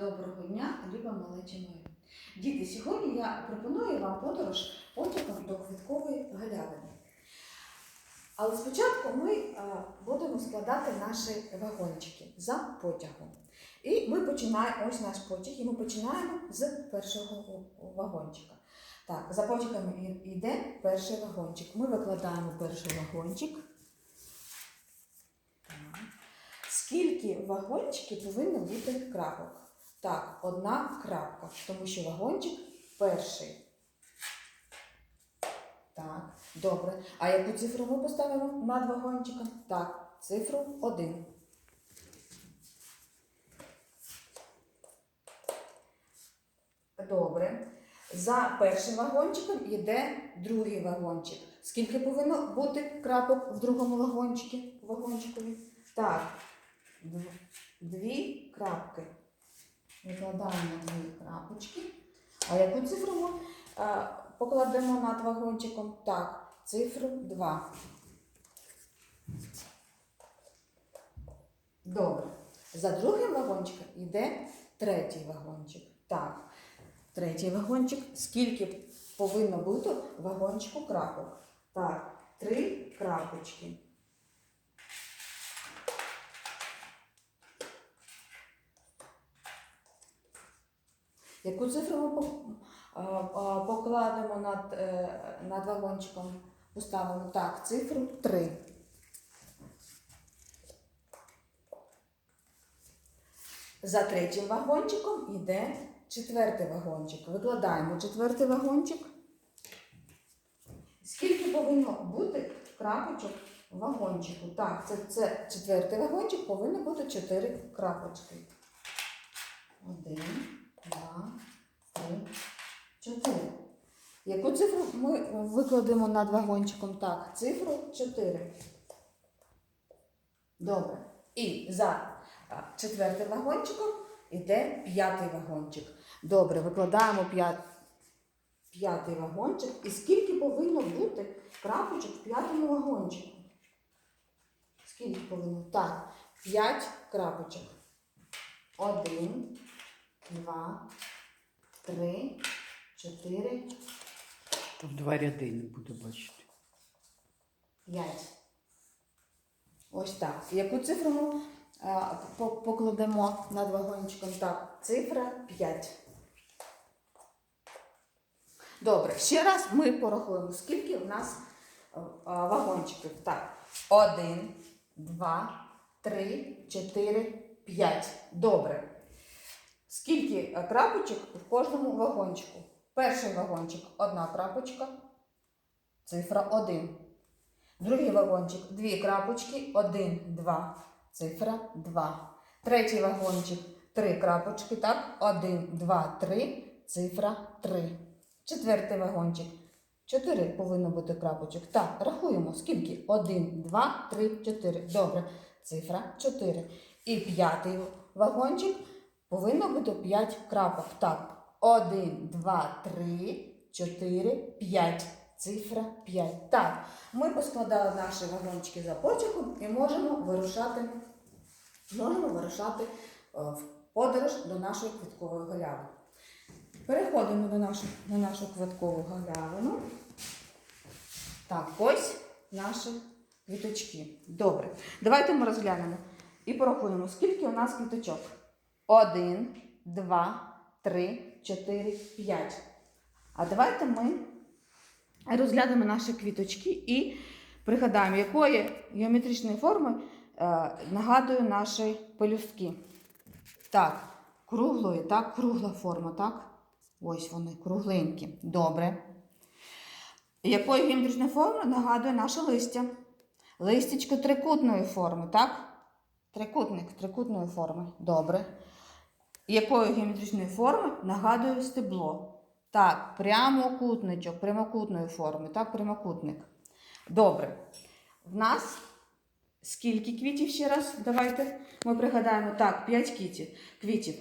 доброго дня, люба малеча моя. Діти, сьогодні я пропоную вам подорож потягом до квіткової галявини. Але спочатку ми будемо складати наші вагончики за потягом. І ми починаємо, ось наш потяг, і ми починаємо з першого вагончика. Так, за потягом йде перший вагончик. Ми викладаємо перший вагончик. Скільки вагончиків повинно бути крапок? Так, одна крапка, тому що вагончик перший. Так, добре. А яку цифру ми поставимо над вагончиком? Так, цифру 1. Добре. За першим вагончиком йде другий вагончик. Скільки повинно бути крапок в другому вагончику? вагончикові? Так, дві крапки. Викладаємо дві крапочки. А яку цифру ми е, покладемо над вагончиком? Так, цифру 2. Добре. За другим вагончиком йде третій вагончик. Так, третій вагончик. Скільки повинно бути вагончику крапок? Так, три крапочки. Яку цифру ми покладемо над, е, над вагончиком? Поставимо так, цифру 3. За третім вагончиком йде четвертий вагончик. Викладаємо четвертий вагончик. Скільки повинно бути крапочок в вагончику? Так, це, це четвертий вагончик, повинно бути чотири крапочки. Один, два, три, чотири. Яку цифру ми викладемо над вагончиком? Так, цифру 4. Добре. І за четвертим вагончиком йде п'ятий вагончик. Добре, викладаємо п'ятий вагончик. І скільки повинно бути крапочок в п'ятому вагончику? Скільки повинно? Так, п'ять крапочок. Один, два, три, чотири, Тут два ряди не буду бачити. П'ять. Ось так. Яку цифру ми а, по- покладемо над вагончиком? Так, цифра 5. Добре, ще раз ми порахуємо, скільки в нас а, а, вагончиків. Так, один, два, три, чотири, п'ять. Добре. Скільки е, крапочок в кожному вагончику? Перший вагончик одна крапочка, цифра 1. Другий вагончик дві крапочки, 1, 2, цифра 2. Третій вагончик три крапочки, так, 1, 2, 3, цифра 3. Четвертий вагончик. 4 повинно бути крапочок. Так, рахуємо, скільки? 1, 2, 3, 4. Добре, цифра 4. І п'ятий вагончик повинно бути 5 крапок. Так, 1, 2, 3, 4, 5. Цифра 5. Так, ми поскладали наші вагончики за потягом і можемо вирушати, можемо вирушати е, в подорож до нашої квіткової галяви. Переходимо до нашу, на нашу квіткову галявину. Так, ось наші квіточки. Добре. Давайте ми розглянемо і порахуємо, скільки у нас квіточок. Один, два, три, чотири, п'ять. А давайте ми розглянемо наші квіточки і пригадаємо, якої геометричної форми е, нагадує наші пелюстки. Так, круглої, так, кругла форма, так? Ось вони, кругленькі. Добре. Якої геометричної форми нагадує наше листя? Листячко трикутної форми, так? Трикутник трикутної форми. Добре. Якої геометричної форми нагадує стебло? Так, прямокутничок, прямокутної форми, так, прямокутник. Добре. В нас скільки квітів ще раз? Давайте ми пригадаємо. Так, 5 квітів. квітів.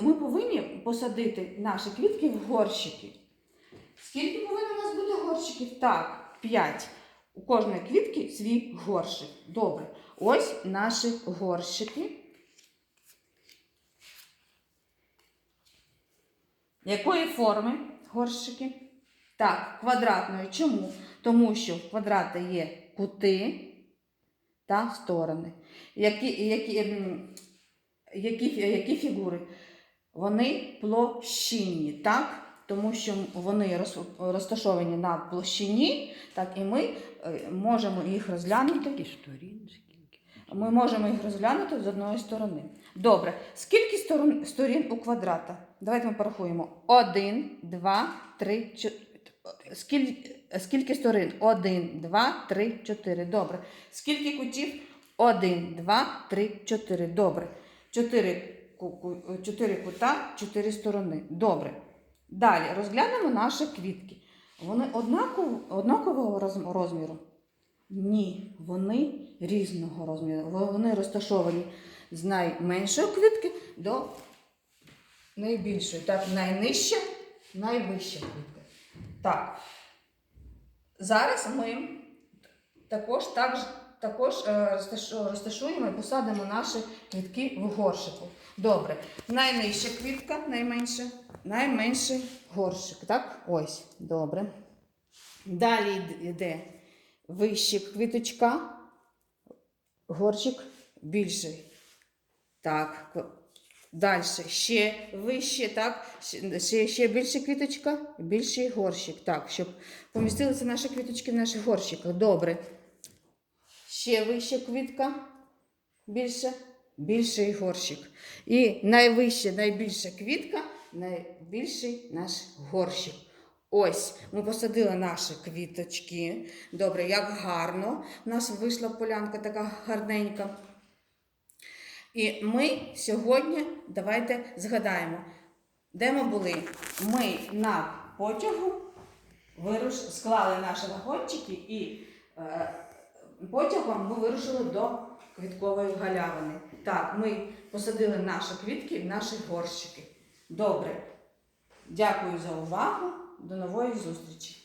Ми повинні посадити наші квітки в горщики. Скільки повинно у нас бути горщиків? Так, 5. У кожної квітки свій горщик. Добре. Ось наші горщики. Якої форми горщики? Так, квадратної. Чому? Тому що в квадрата є кути та сторони. Які, які, ем, які, які фігури? Вони площинні, так? Тому що вони розташовані на площині, так, і ми е, можемо їх розглянути. Ми можемо їх розглянути з одної сторони. Добре. Скільки сторон, сторін у квадрата? Давайте ми порахуємо. Один, два, три, чотири. Скільки, скільки сторін? Один, два, три, чотири. Добре. Скільки кутів? Один, два, три, чотири. Добре. Чотири, чотири кута, чотири сторони. Добре. Далі розглянемо наші квітки. Вони однаково, однакового розміру? Ні, вони різного розміру. Вони розташовані з найменшої квітки до найбільшої. Так, найнижча, найвища квітка. Так. Зараз ми також, так, також е, розташуємо і посадимо наші квітки в горшику. Добре. Найнижча квітка, найменша, найменший горшик. Так? Ось, добре. Далі йде вище квіточка, горщик більший. Так. Далі ще вище, так, ще, ще, більше квіточка, більший горщик. Так, щоб помістилися наші квіточки в наших горщиках. Добре. Ще вища квітка, більше, більший горщик. І найвища, найбільша квітка, найбільший наш горщик. Ось ми посадили наші квіточки. Добре, як гарно. У нас вийшла полянка така гарненька. І ми сьогодні давайте згадаємо, де ми були. Ми на потягу вируш... склали наші вагончики і е, потягом ми вирушили до квіткової галявини. Так, ми посадили наші квітки в наші горщики. Добре. Дякую за увагу. До нової зустрічі.